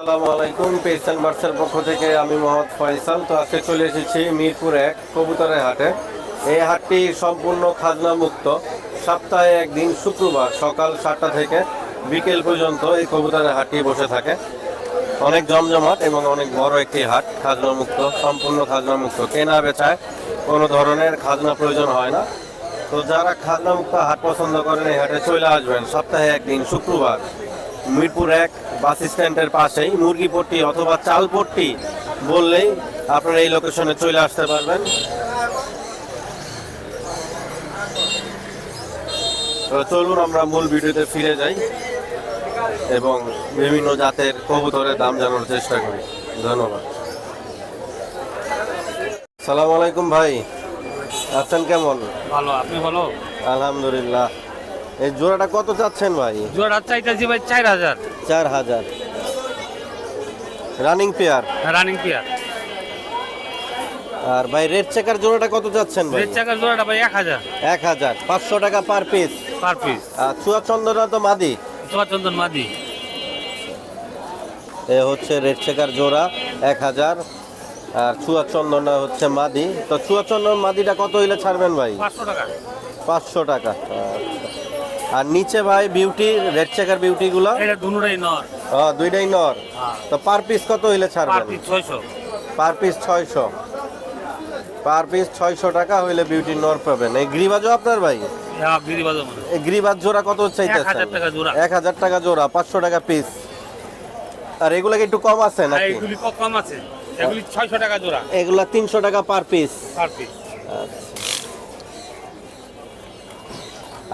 আসসালামু আলাইকুম পেসান বার্সের পক্ষ থেকে আমি মোহাম্মদ ফয়সাল। তো আজকে চলে এসেছি মিরপুর এক কবুতরের হাটে। এই হাটটি সম্পূর্ণ খাজনা মুক্ত সপ্তাহে একদিন শুক্রবার সকাল সাতটা থেকে বিকেল পর্যন্ত এই কবুতরের হাটটি বসে থাকে। অনেক জমজমাট এবং অনেক বড় একটি হাট খাজনা মুক্ত সম্পূর্ণ খাজনা মুক্ত কেনা বেচায় কোনো ধরনের খাজনা প্রয়োজন হয় না। তো যারা খাজনা মুক্ত হাট পছন্দ করেন, এই হাটে চলে আসবেন সপ্তাহে একদিন শুক্রবার। মিরপুর এক বাস স্ট্যান্ডের পাশেই মুরগিপট্টি অথবা চালপট্টি বললেই আপনারা এই লোকেশনে চলে আসতে পারবেন। চলুন আমরা মূল ভিডিওতে ফিরে যাই এবং বিভিন্ন জাতের কবুতরের দাম জানার চেষ্টা করি। ধন্যবাদ। সালাম আলাইকুম ভাই। আছেন কেমন? ভালো আপনি ভালো? আলহামদুলিল্লাহ। এই জোড়াটা কত চাচ্ছেন ভাই? জোড়া চাইতেছি ভাই চার হাজার। চার হাজার। রানিং পেয়ার রানিং পেয়ার আর ভাই রেড চেকার জোড়াটা কত চাচ্ছেন ভাই? রেড চাকার জোড়াটা ভাই এক হাজার। এক হাজার পাঁচশো টাকা পার পিস পার পিস আর চুয়া চন্দনা তো মাদি। চুয়া চন্দন মাদি। এ হচ্ছে রেড চেকার জোড়া এক হাজার। আর চুয়া চন্দনা হচ্ছে মাদি। তো চুয়া চন্দন মাদিটা কত হইলে ছাড়বেন ভাই? পাঁচশো টাকা। পাঁচশো টাকা। আর নিচে ভাই বিউটি রেড চেকার বিউটি গুলো? এটা দুটাই নর। হ্যাঁ দুইটাই নর? হ্যাঁ। তো পার পিস কত হইলে পার ছাড়বেন পার পিস ছয়শো। পার পিস ছয়শো। টাকা হইলে বিউটি নর পাবেন। এই গ্রিবাজও আপনার ভাই? হ্যাঁ বাজার এই গ্রিবাজ জোড়া কত চাইতেছেন? 1000 টাকা জোড়া। এক হাজার টাকা জোড়া পাঁচশো টাকা পিস আর এগুলা কি একটু কম আছে আর নাকি? এইগুলি কম আছে। এগুলি ছয়শো টাকা জোড়া। এগুলা তিনশো টাকা পার পিস পার পিস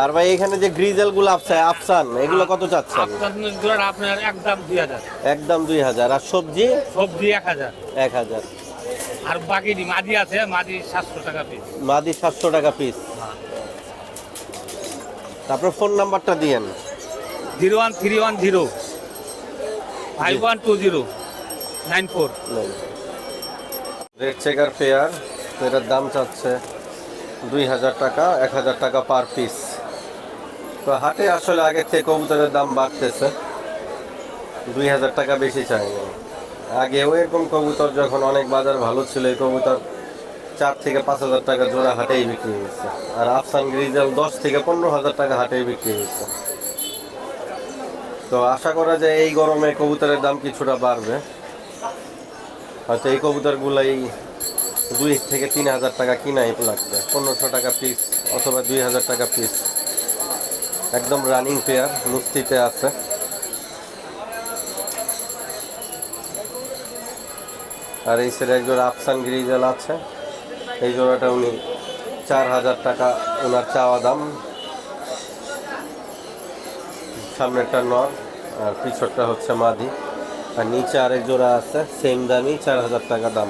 আর ভাই এখানে যে গ্রিজেলগুলো আছে আফসান এগুলো কত চাচ্ছেন? জোড়াটা আপনার একদম দুই হাজার। একদম দুই হাজার। আর সবজি? সবজি এক হাজার। এক হাজার। আর বাকি মাদি আছে মাদি সাতশো টাকা পিস মাদি সাতশো টাকা পিস তারপর ফোন নাম্বারটা দিয়েন। Zero one three one zero. Five one two zero. Nine four. Red checker pair এটার দাম চাচ্ছে দুই হাজার টাকা এক হাজার টাকা পার পিস তো হাটে আসলে আগে থেকে কবুতরের দাম বাড়তেছে। দুই হাজার টাকা বেশি চাইনি আগেও এরকম কবুতর যখন অনেক বাজার ভালো ছিল, এই কবুতর চার থেকে পাঁচ হাজার টাকা জোড়া হাটেই বিক্রি হয়েছে। আর আফসান গ্রিজেল দশ থেকে পনেরো হাজার টাকা হাটেই বিক্রি হয়েছে। তো আশা করা যায় এই গরমে কবুতরের দাম কিছুটা বাড়বে। হয়তো এই কবুতরগুলাই দুই থেকে তিন হাজার টাকা কিনাই লাগবে। পনেরোশো টাকা পিস অথবা দুই হাজার টাকা পিস একদম রানিং পেয়ার মুস্তিতে আছে। আর এই সেটা একজোড়া আফসান গ্রিজেল আছে। এই জোড়াটা উনি চার হাজার টাকা ওনার চাওয়া দাম। সামনেরটা নর, আর পিছরটা হচ্ছে মাদি। আর নিচে আরেক জোড়া আছে সেম দামই, চার হাজার টাকা দাম।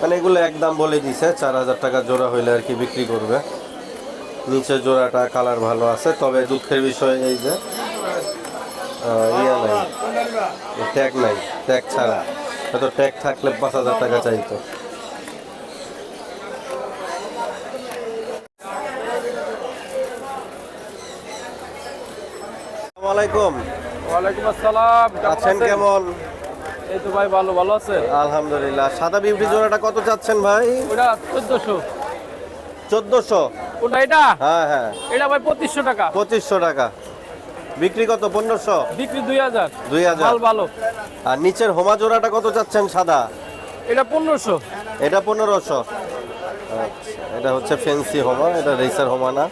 মানে এগুলো একদম বলে দিছে, চার হাজার টাকা জোড়া হইলে আর কি বিক্রি করবে। নিচে জোড়াটা কালার ভালো আছে তবে দুঃখের বিষয় এই যে ইয়ে নাই ট্যাগ নাই ট্যাগ ছাড়া। হয়তো ট্যাগ থাকলে পাঁচ হাজার টাকা চাইতো। আলাইকুম। ওয়ালাইকুম আসসালাম আছেন আছেন? কেমন? এই তো ভাই ভালো ভালো আছে আলহামদুলিল্লাহ। সাদা বিউটি জোড়াটা কত চাচ্ছেন ভাই? ওটা চোদ্দশো। চোদ্দশো। ওটা এটা? হ্যাঁ হ্যাঁ। এটা ভাই পঁচিশশো টাকা। পঁচিশশো টাকা। বিক্রি কত পনেরোশো? বিক্রি দুই হাজার। দুই হাজার। মাল ভালো। আর নিচের হোমা জোড়াটা কত চাচ্ছেন সাদা? এটা পনেরোশো। এটা পনেরোশো। আচ্ছা এটা হচ্ছে ফেন্সি হোমা এটা রেসার হোমা না।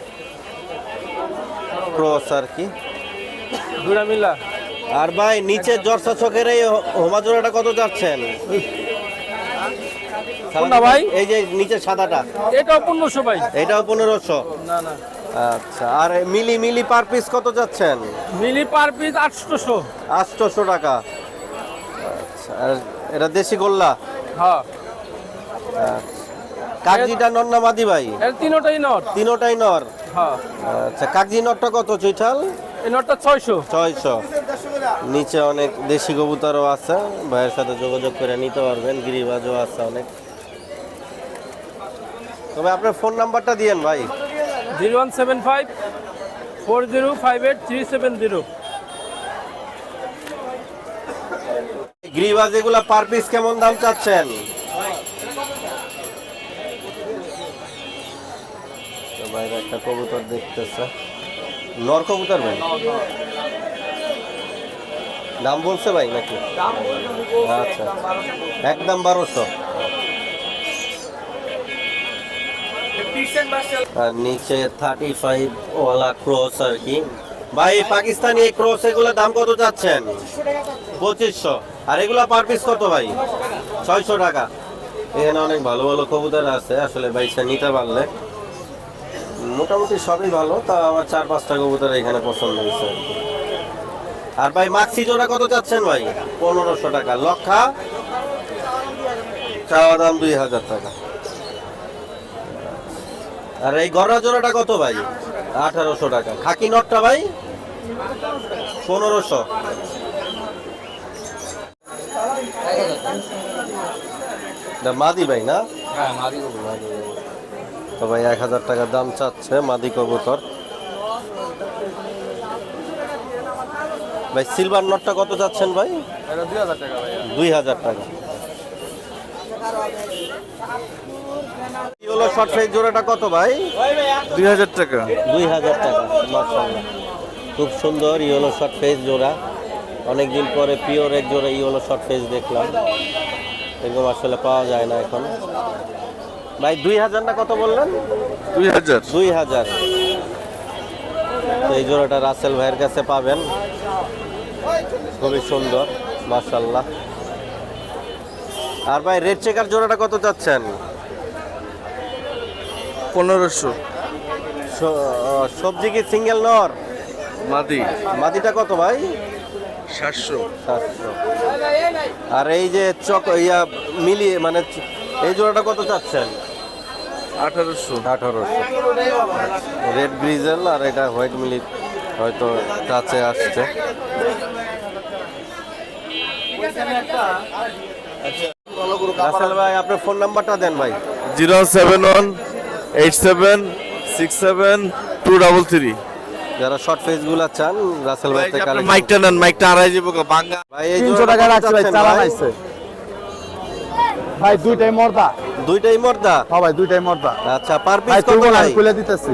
ক্রস আর কি। দুটা মিলা। আর ভাই নিচে জর্সা চকের এই হোমা জোড়াটা কত চাচ্ছেন? কোনটা ভাই? এই যে নিচে সাদাটা। এটাও পনেরোশো ভাই। এটাও পনেরোশো? না না। আচ্ছা আর মিলি মিলি পার পিস কত যাচ্ছেন? মিলি পার পিস আটশোশো। আটশোশো টাকা। আচ্ছা আর এটা দেশি গোল্লা? হ্যাঁ। কাগজিটা নর না মাদি ভাই? এর তিনোটাই নট তিনোটাই নর? হ্যাঁ। আচ্ছা কাগজি নরটা কত চুইঠাল এই নটটা ছয়শো। ছয়শো। নিচে অনেক দেশি কবুতরও আছে। ভাইয়ের সাথে যোগাযোগ করে নিতে পারবেন গিরিবাজও আছে অনেক। তবে আপনার ফোন নাম্বারটা দিয়েন ভাই। Zero one seven five four zero five eight three seven zero. গ্রিবাজ এগুলা পার পিস কেমন দাম চাচ্ছেন? বাইরে একটা কবুতর দেখতেছে। নর কবুতর ভাই? দাম বলছে ভাই নাকি? আচ্ছা। একদম বারোশো। আর নিচে থার্টি ফাইভ ওয়ালা ক্রস আর কি। ভাই, পাকিস্তানি এই ক্রস এগুলো দাম কত যাচ্ছেন? পঁচিশশো। আর এগুলা পার পিস কত ভাই? ছয়শো টাকা। এখানে অনেক ভালো ভালো কবুতর আছে, আসলে বাইসা নিতে পারলে। মোটামুটি সবই ভালো তা আমার চার পাঁচটা কবুতর এখানে পছন্দ হয়েছে। আর ভাই মাক্সি জোড়া কত চাচ্ছেন ভাই? পনেরোশো টাকা। লক্ষা? চাওয়া দাম দুই হাজার টাকা। আর এই গররা জোড়াটা কত ভাই? আঠারোশো টাকা। খাকি নটটা ভাই? পনেরোশো। মাদি ভাই না? তো ভাই এক হাজার টাকা দাম চাচ্ছে মাদি কবুতর। ভাই সিলভার নটটা কত চাচ্ছেন ভাই? দুই হাজার টাকা। হলো শর্ট সাইজ জোড়াটা কত ভাই? দুই হাজার টাকা। দুই হাজার টাকা মাশাআল্লাহ। খুব সুন্দর ইয়েলো শর্ট ফেস জোড়া। অনেকদিন পরে পিওর এক জোড়া ইয়েলো শর্ট ফেস দেখলাম। এরকম আসলে পাওয়া যায় না এখন। ভাই দুই হাজার না কত বললেন? দুই হাজার। দুই হাজার। তো এই জোড়াটা রাসেল ভাইয়ের কাছে পাবেন। খুবই সুন্দর মাশাল্লাহ আর ভাই রেড চেকার জোড়াটা কত চাচ্ছেন? পনেরোশো। সবজি কি সিঙ্গেল নর মাদি। মাদিটা কত ভাই? সাতশো। সাতশো। আর এই যে চক ইয়া মিলিয়ে মানে এই জোড়াটা কত চাচ্ছেন? আঠারোশো। আঠারোশো। রেড ব্রিজেল আর এটা হোয়াইট মিলি হয়তো কাছে আসছে। রাসেল ভাই আপনার ফোন নাম্বারটা দেন ভাই। Zero seven one eight seven six seven two double three যারা শর্ট ফেসগুলা চান রাসেল ভাই থেকে মাইকটা নেন মাইকটা আড়াই যাব বাঙ্গা। ভাই এই তিনশো জোড়াটা টাকা কত ভাই চালান আইছে। ভাই দুইটাই মর্দা। দুইটাই মর্দা? হ্যাঁ ভাই দুইটাই মর্দা। আচ্ছা পার পিস কত তুলবো ভাই? খুলে দিতেছি।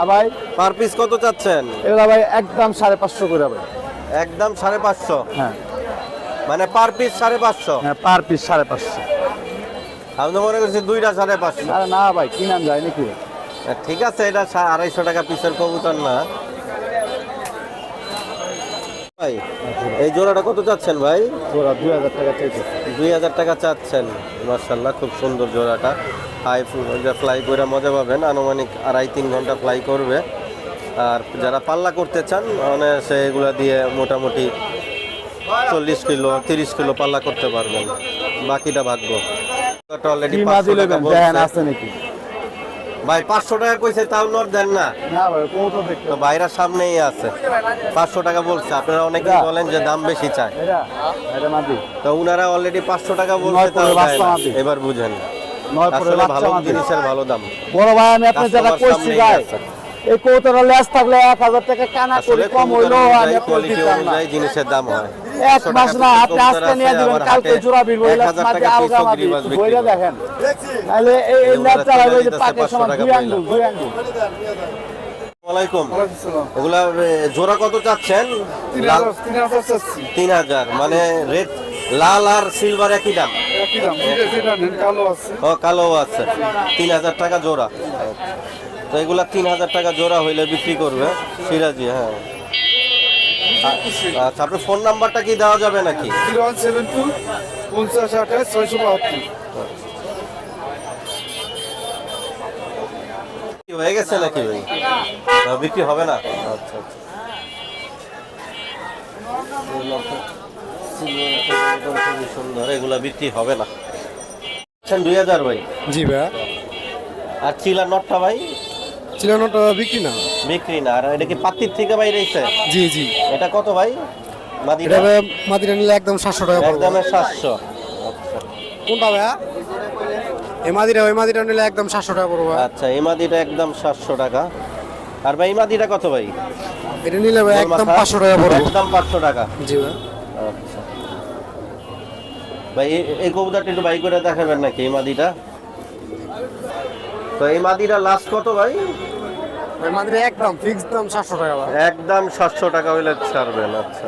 আর ভাই? পার পিস কত চাচ্ছেন? এগুলা ভাই একদম সাড়ে পাঁচশো করে ভাই। একদম সাড়ে পাঁচশো? হ্যাঁ। মানে পার পিস সাড়ে পাঁচশো? হ্যাঁ পার পিস সাড়ে পাঁচশো। আমি তো মনে করছি দুইটা সাড়ে পাঁচশো। আরে না ভাই কিনান যায় নাকি? ঠিক আছে এটা আড়াইশো টাকা পিসের কবুতর না। ভাই এই জোড়াটা কত চাচ্ছেন ভাই? ওরা দুই হাজার টাকা চাইছে। দুই হাজার টাকা চাচ্ছেন। মার্শাল্লাহ খুব সুন্দর জোড়াটা। হাই ফ্লাই করে মজা পাবেন। আনুমানিক আড়াই তিন ঘণ্টা ফ্লাই করবে। আর যারা পাল্লা করতে চান মানে সেগুলো দিয়ে মোটামুটি চল্লিশ কিলো তিরিশ কিলো পাল্লা করতে পারবেন। বাকিটা ভাগ্য ভাই পাঁচশো টাকা কইছে তাও নট দেন না। না ভাই কৌতো দেখতে তো বাইরা সামনেই আছে। পাঁচশো টাকা বলছে আপনারা অনেকেই বলেন যে দাম বেশি চায়। এটা এটা মাদি তো উনারা অলরেডি পাঁচশো টাকা বলছে তাও পরে দেয় বাচ্চা না। মাদি। এবার বুঝেন। ভালো জিনিসের ভালো দাম। বড় ভাই আমি আপনি যেটা Customer কইছি ভাই এই কৌতরা লেস থাকলে এক হাজার টাকা কানা করি কম হইল আমি আপনার কোয়ালিটি দিতাম না। অনুযায়ী জিনিসের দাম হয়। এক মাস না আপনি আজকে নিয়ে দিবেন কালকে জোড়া বিল বইলা আলগা বইলা দেখেন। তাহলে এই এই যে পাকের সমান দুই আঙ্গুল দুই আঙ্গুল। এগুলা জোড়া কত চাচ্ছেন? তিন হাজার মানে রেড লাল আর সিলভার একই দাম? ও কালো আছে। তিন হাজার টাকা জোড়া। তো এগুলা তিন হাজার টাকা জোড়া হইলে বিক্রি করবে সিরাজি হ্যাঁ। আচ্ছা আপনার ফোন নাম্বারটা কি দেওয়া যাবে নাকি? পঞ্চাশ আঠাশ ছয়শো বাহাত্তর হয়ে গেছে নাকি ভাই? বিক্রি হবে না? আচ্ছা আচ্ছা। সুন্দর এগুলা বিক্রি হবে না। দুই হাজার ভাই। জি ভাইয়া। আর চিলা নটটা ভাই? চিলানোটা বিক্রি না। বিক্রি না। আর এটা কি পাত্তির থেকে বাইরে এসে জি জি। এটা কত ভাই? মাদিটা মাদিরা নিলে একদম সাতশো টাকা পড়বে। একদমে সাতশো। কোনটা ভাইয়া এই মাদিরা ওই মাদিরা নিলে একদম সাতশো টাকা পড়বে। আচ্ছা এই মাদিটা একদম সাতশো টাকা। আর ভাই মাদিটা কত ভাই? এটা নিলে ভাই একদম? পাঁচশো টাকা পড়বে। একদম পাঁচশো টাকা। জি ভাই। আচ্ছা। ভাই এই- এই কবুতরটা একটু বাই করে দেখাবেন নাকি এই মাদিটা তো এই মাদিটা লাস্ট কত ভাই? একদম ফিক্স দাম সাতশো টাকা একদম সাতশো টাকা হইলে ছাড়বেন আচ্ছা।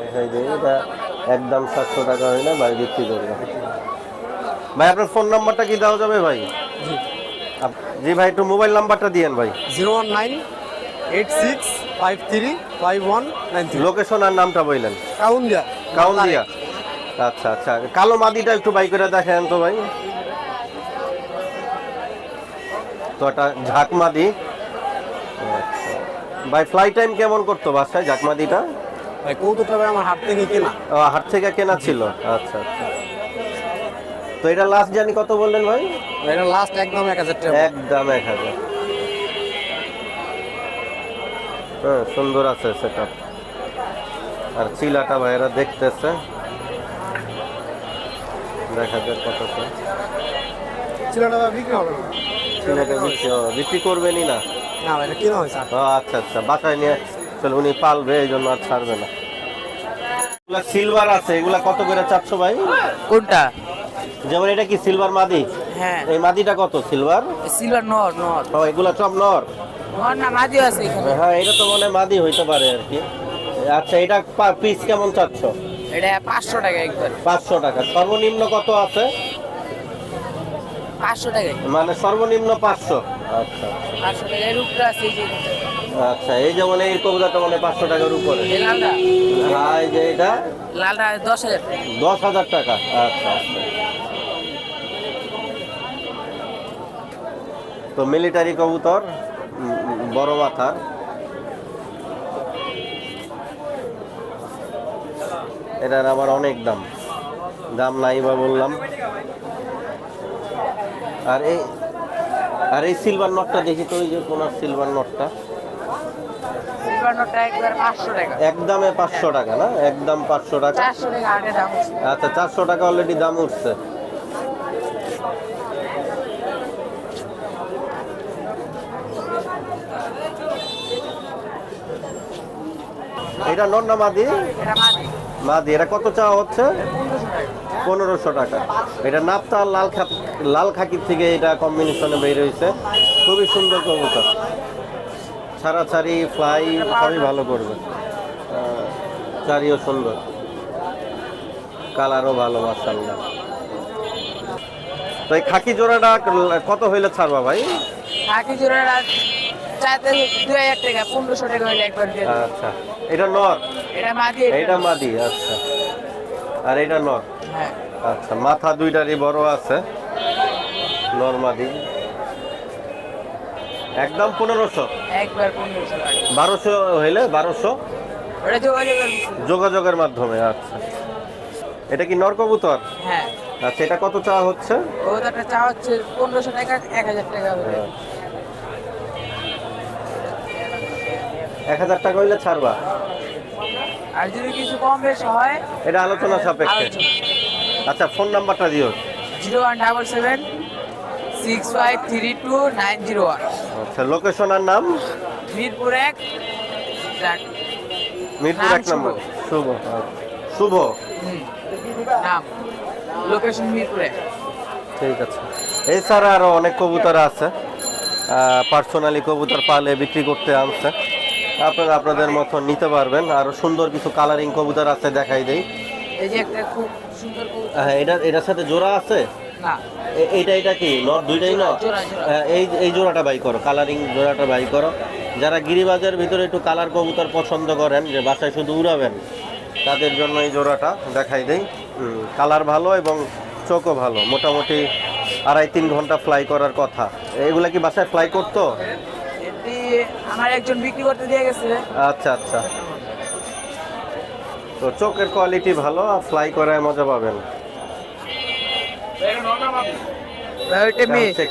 দেখাই দিই এটা একদম সাতশো টাকা হইলে ভাই বিক্রি করবে ভাই আপনার ফোন নাম্বারটা কি দেওয়া যাবে ভাই? জি। ভাই একটু মোবাইল নাম্বারটা দিয়েন ভাই। Zero one nine eight six five three five one nine three. Location আর নামটা বললেন? কাউন দিয়া কাউন দিয়া আচ্ছা আচ্ছা। কালো মাদিটা একটু বাই করে দেখেন তো ভাই। তো এটা ঝাঁকমাদি আচ্ছা। ভাই ফ্লাই টাইম কেমন করতো বাসায় ঝাঁকমাদিটা? ভাই কৌতুকটা ভাই আমার হাত থেকে কেনা। ও, হাট থেকে কেনা ছিল? আচ্ছা আচ্ছা। তো এটা লাস্ট জানি কত বললেন ভাই? এটা লাস্ট একদম এক হাজার টাকা। একদম এক হাজার। হ্যাঁ সুন্দর আছে সেটা। আর চিলাটা ভাইয়েরা দেখতেছে। দেখা যাক কত না বিক্রি হবে না। বিক্রি ও, বিক্রি করবেনই না? না এটা কেনা হয়েছে? আচ্ছা আচ্ছা বাসায় নিয়ে চলো উনি পালবে এই জন্য আর ছাড়বে না। এগুলা সিলভার আছে এগুলা কত করে চাচ্ছ ভাই? কোনটা? যেমন এটা কি সিলভার মাদি? হ্যাঁ। এই মাদিটা কত সিলভার সিলভার নর নর। ও এগুলা সব নর? নর না মাঝিও আছে হ্যাঁ এটা তো মনে মাদি হইতে পারে আর কি। আচ্ছা এটা পিস কেমন চাচ্ছ? এটা পাঁচশো টাকা একবার পাঁচশো টাকা। সর্বনিম্ন কত আছে? পাঁচশো টাকা। মানে সর্বনিম্ন পাঁচশো। আচ্ছা। পাঁচশো টাকা এর উপরে আছে এই যে আচ্ছা এই যেমন এই কবুতাটা মানে পাঁচশো টাকার উপরে। লালটা। এই যে এটা? লালটা দশ হাজার টাকা। দশ হাজার টাকা। আচ্ছা আচ্ছা। তো মিলিটারি কবুতর বড় মাথার। এটার আবার অনেক দাম। দাম নাই বা বললাম। আর এই আর এই সিলভার নটটা দেখি তো ওই যে কোন সিলভার নটটা একদমে পাঁচশো টাকা না? একদম পাঁচশো টাকা। চারশো টাকা আগে দাম আছে আচ্ছা চারশো টাকা অলরেডি দাম উঠছে। এটা নর না মাদি? এটা মাঝি মাদি এটা কত চাওয়া হচ্ছে? পনেরোশো টাকা। এটা নাপতা লাল খা লাল খাকির থেকে এটা কম্বিনেশনে বের হয়েছে। খুবই সুন্দর কবুতর। ছাড়াছাড়ি ফ্লাই সবই ভালো করবে। চারিও সুন্দর। কালারও ভালো মাসাল্লাহ তো এই খাকি জোড়াটা কত হইলে ছাড়বা ভাই? বাকি জোড়াটা চাইতে দুই হাজার টাকা পনেরোশো টাকা হলে একবার আচ্ছা। এটা নর? এটা মাঝি এইটা মাদি আচ্ছা। আর এটা নর? হ্যাঁ। আচ্ছা মাথা দুইটারই বড় আছে। নর্মাদি একদম পনেরোশো। একবার পনেরোশো বারোশো হইলে বারোশো। যোগাযোগের মাধ্যমে। আচ্ছা। এটা কি নর কবুতর? হ্যাঁ। আচ্ছা এটা কত চাওয়া হচ্ছে? চা হচ্ছে পনেরোশো টাকা এক হাজার টাকা হবে এক হাজার টাকা হইলে ছাড়বা। আর যদি কিছু কম বেশি হয় এটা আলোচনা সাপেক্ষে। আচ্ছা ফোন নাম্বারটা দিও। Zero one double seven six five three two nine zero one. আচ্ছা লোকেশন আর নাম? মিরপুর এক মিরপুর এক নম্বর। শুভ আচ্ছা। শুভ। হুম, নাম। লোকেশন মিরপুর এক। ঠিক আছে। এছাড়া আরও অনেক কবুতর আছে। পার্সোনালি কবুতর পালে বিক্রি করতে আনছে। আপনারা আপনাদের মতো নিতে পারবেন। আরও সুন্দর কিছু কালারিং কবুতর আছে দেখাই দেই। এই যে একটা খুব সুন্দর কবুতর। হ্যাঁ এটা এটার সাথে জোড়া আছে? না। এইটা এটা কি? নর দুইটাই নর। হ্যাঁ, এই এই জোড়াটা বাই করো কালারিং জোড়াটা বাই করো। যারা গিরিবাজের ভিতরে একটু কালার কবুতর পছন্দ করেন যে বাসায় শুধু উড়াবেন তাদের জন্য এই জোড়াটা দেখাই দেই। কালার ভালো এবং চোখও ভালো মোটামুটি আড়াই তিন ঘণ্টা ফ্লাই করার কথা। এগুলা কি বাসায় ফ্লাই করতো? আমার একজন বিক্রি করতে দিয়ে গেছে। আচ্ছা আচ্ছা। তো চোখের কোয়ালিটি ভালো আর ফ্লাই করায় মজা পাবেন।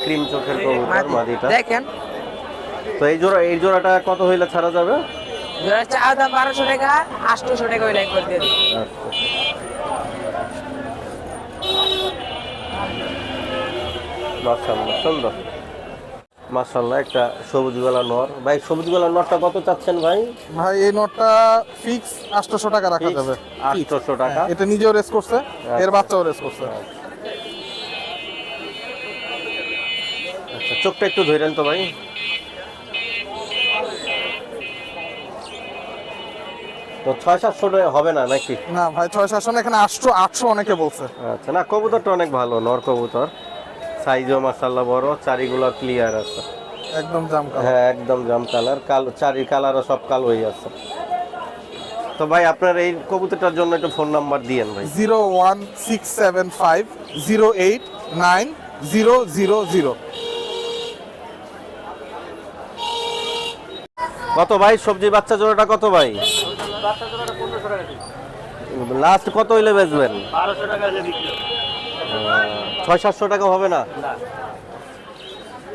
ক্রিম চোখের কবুতর মাদিটা। দেখেন। তো এই জোড়া এই জোড়াটা কত হইলে ছাড়া যাবে? যারা চা দাম বারোশো টাকা আটশোশো টাকা হইলে একবার দিয়ে আচ্ছা। মাশাআল্লাহ সুন্দর। মাশাল্লাহ একটা সবুজ গলা নর। ভাই সবুজ গলা নরটা কত চাচ্ছেন ভাই? ভাই এই নোটটা ফিক্স আটশোশো টাকা রাখা যাবে। আটশোশো টাকা? এটা নিজেও রেস করছে এর বাচ্চাও রেস করছে। আচ্ছা চোখটা একটু ধরেন তো ভাই। তো ছয় সাতশো টাকা হবে না নাকি? না ভাই ছয় সাতশো এখানে আটশো আটশো অনেকে বলছে। আচ্ছা না কবুতরটা অনেক ভালো নর কবুতর। সাইজও মাসাল্লাহ বড় চারিগুলো ক্লিয়ার আছে। একদম জাম কালার হ্যাঁ একদম জাম কালার কালো চারি কালারও সব কালো হয়ে আছে। তো ভাই আপনার এই কবুতরটার জন্য একটু ফোন নাম্বার দিয়েন ভাই। Zero one six seven five zero eight nine zero zero zero. কত ভাই? সবজি বাচ্চা জোড়াটা কত ভাই? লাস্ট কত হইলে বেচবেন? ছয় সাতশো টাকা হবে না?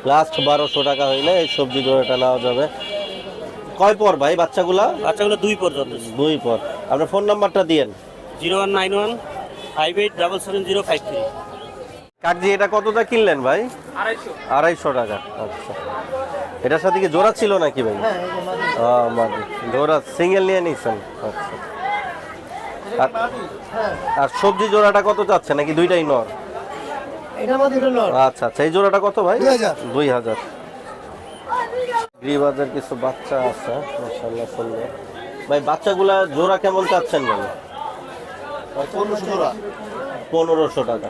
লাস্ট বারোশো টাকা হইলে এই সবজি জোড়াটা নেওয়া যাবে। কয় পর ভাই বাচ্চাগুলা? বাচ্চাগুলো দুই পর্যন্ত দুই পর। আপনার ফোন নাম্বারটা দিয়েন। Zero one nine one five eight double seven zero five three. কাকজি এটা কতটা কিনলেন ভাই? আড়াইশো। টাকা। আচ্ছা। এটার সাথে কি জোড়া ছিল নাকি ভাই? জোড়া সিঙ্গেল নিয়ে নিছেন। আচ্ছা। আর- আর সবজি জোড়াটা কত চাচ্ছে? নাকি দুইটাই নর? আচ্ছা আচ্ছা এই জোড়াটা কত ভাই? দুই হাজার। গ্রিবাজের কিছু বাচ্চা আছে মাশাআল্লাহ সুন্দর ভাই বাচ্চাগুলা জোড়া কেমন চাচ্ছেন ভাই? পনেরোশো টাকা।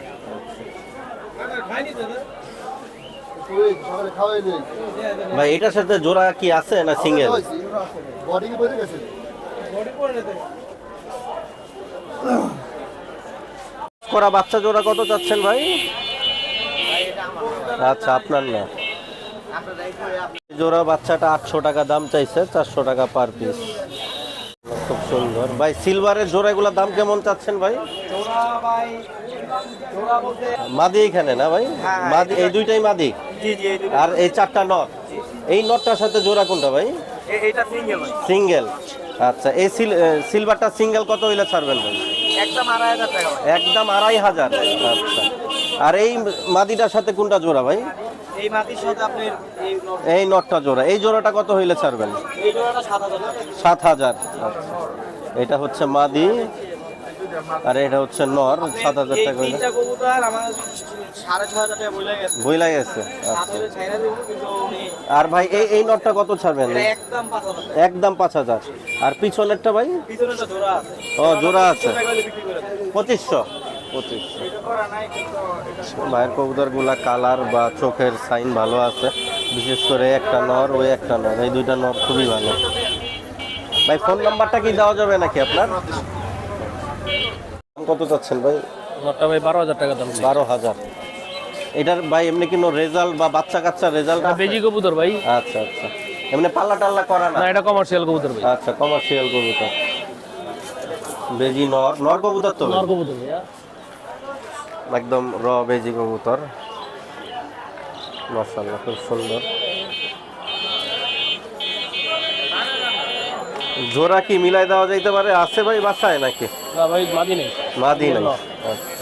ভাই এটার সাথে জোড়া কি আছে না সিঙ্গেল? করা বাচ্চা জোড়া কত চাচ্ছেন ভাই? আচ্ছা আপনার না? জোড়া বাচ্চাটা আটশো টাকা দাম চাইছে চারশো টাকা পার পিস খুব সুন্দর। ভাই সিলভারের জোড়াগুলোর দাম কেমন চাচ্ছেন ভাই? মাদি এখানে না ভাই? মাদি এই দুইটাই মাদি? আর এই চারটা নট? এই নটটার সাথে জোড়া কোনটা ভাই? সিঙ্গেল আচ্ছা এই সিল- সিলভারটা সিঙ্গেল কত হইলে ছাড়বেন ভাই? একদম আড়াই হাজার একদম আড়াই হাজার। আচ্ছা। আর এই মাদিটার সাথে কোনটা জোড়া ভাই? এই মাটির সাথে আপনার এই নটটা। জোড়া। এই জোড়াটা কত হইলে ছাড়বেন? এই জোড়াটা 7000 আচ্ছা। এটা হচ্ছে মাদি আর এটা হচ্ছে নর। 7000 টাকা কবুতর আমার 6500 টাকা বইলা গেছে। বইলা গেছে। আচ্ছা। আর ভাই এই এই নটটা কত ছাড়বেন? একদম 5000 একদম 5000 আর পিছনেরটা ভাই? পিছনেরটা জোড়া আছে। ও জোড়া আছে। 2500 পঁচিশ ভাইয়ের কবুতরগুলা কালার বা চোখের সাইন ভালো আছে। বিশেষ করে একটা নর ওই একটা নর। এই দুইটা নর খুবই ভালো। ভাই ফোন নাম্বারটা কি দেওয়া যাবে নাকি আপনার? কত চাচ্ছেন ভাই? বারো হাজার এটার ভাই এমনি রেজাল্ট বা বাচ্চা কাচ্চা রেজাল্ট বেজি ভাই। আচ্ছা আচ্ছা। এমনি পাল্লা টাল্লা করা কমার্শিয়াল আচ্ছা কমার্শিয়াল বেজি নর। নর কবুতর তো নর কবুতর ভাই একদম র বেজি কবুতর। মাশাআল্লাহ খুব সুন্দর। জোড়া কি মিলাই দেওয়া যাইতে পারে? আছে ভাই বাসায় নাকি? না ভাই মাদি নেই। মাদি নাই। আচ্ছা।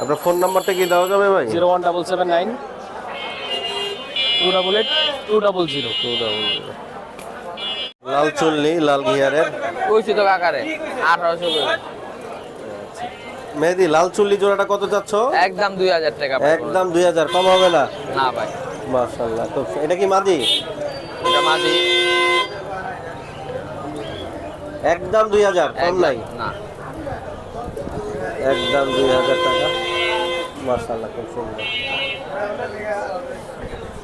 আপনার ফোন নাম্বারটা কি দেওয়া যাবে ভাই? Zero one double seven nine two double eight two double zero লাল চুল্লি লাল গিয়ারের। কইছি তো কাকারে আঠারোশো মেহেদি লাল চুল্লি জোড়াটা কত চাচ্ছ? একদম দুই হাজার টাকা একদম দুই হাজার কম হবে না? না ভাই। মাশাআল্লাহ তো এটা কি মাদি? এটা মাঝি একদম দুই হাজার কম নাই? না। একদম দুই হাজার টাকা। মার্শাল্লাহ খুব সুন্দর।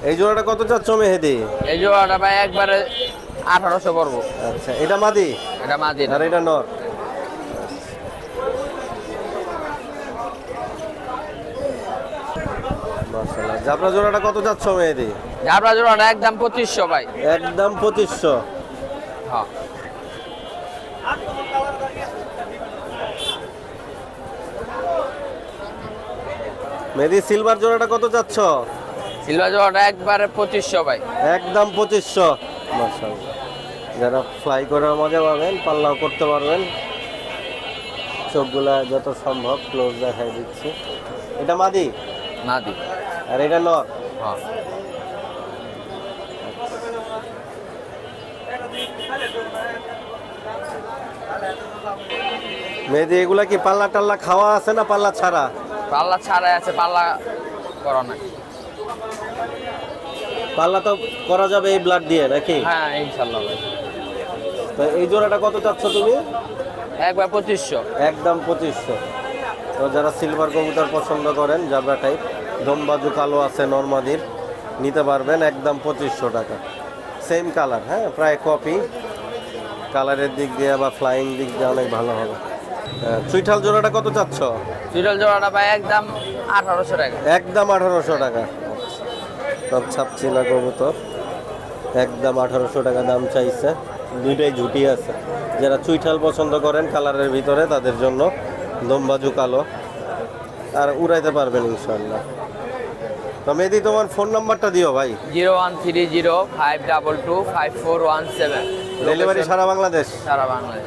এই জোড়াটা কত চাচ্ছ মেহেদি? এই জোড়াটা ভাই একবারে আঠারোশো পড়ব। আচ্ছা এটা মাদি? এটা মাঝি আর এটা নর মার্শাল্লাহ জাবরা জোড়াটা কত চাচ্ছ মেহেদি? জাবরা জোড়াটা একদম পঁচিশশো ভাই। একদম পঁচিশশো। হ্যাঁ। মেহেদি সিলভার জোড়াটা কত চাচ্ছ সিলভার জোড়াটা একবারে পঁচিশশো ভাই। একদম পঁচিশশো। যারা ফ্লাই করে মজা পাবেন পাল্লাও করতে পারবেন। চোখগুলা যত সম্ভব ক্লোজ দেখাই দিচ্ছি। এটা মাদি? মাদি। আর এটা লর হ্যাঁ। মেয়েদি এগুলা কি পাল্লা টাল্লা খাওয়া আছে না পাল্লা ছাড়া? পাল্লা ছাড়া আছে পাল্লা করা নাই। পাল্লা তো করা যাবে এই ব্লাড দিয়ে নাকি? হ্যাঁ ইনশাল্লাহ ভাই। তো এই জোড়াটা কত চাচ্ছ তুমি? একবার পঁচিশশো। একদম পঁচিশশো। তো যারা সিলভার কবুতর পছন্দ করেন জাবরা টাইপ দমবাজু কালো আছে নর্মাদির নিতে পারবেন একদম পঁচিশশো টাকা। সেম কালার হ্যাঁ প্রায় কপি কালারের দিক দিয়ে বা ফ্লাইং দিক দিয়ে অনেক ভালো হবে। চুইঠাল জোড়াটা কত চাচ্ছ? চুইটাল জোড়াটা ভাই একদম আঠারোশো টাকা। একদম আঠারোশো টাকা। সব ছাপছি না কবুতর। একদম আঠারোশো টাকা দাম চাইছে। দুইটাই ঝুটি আছে। যারা চুইঠাল পছন্দ করেন কালারের ভিতরে তাদের জন্য দমবাজু কালো। আর উড়াইতে পারবেন ইনশাল্লাহ তো মেদি তোমার ফোন নাম্বারটা দিও ভাই। Zero one three zero five double two five four one seven. Delivery সারা বাংলাদেশ? সারা বাংলাদেশ।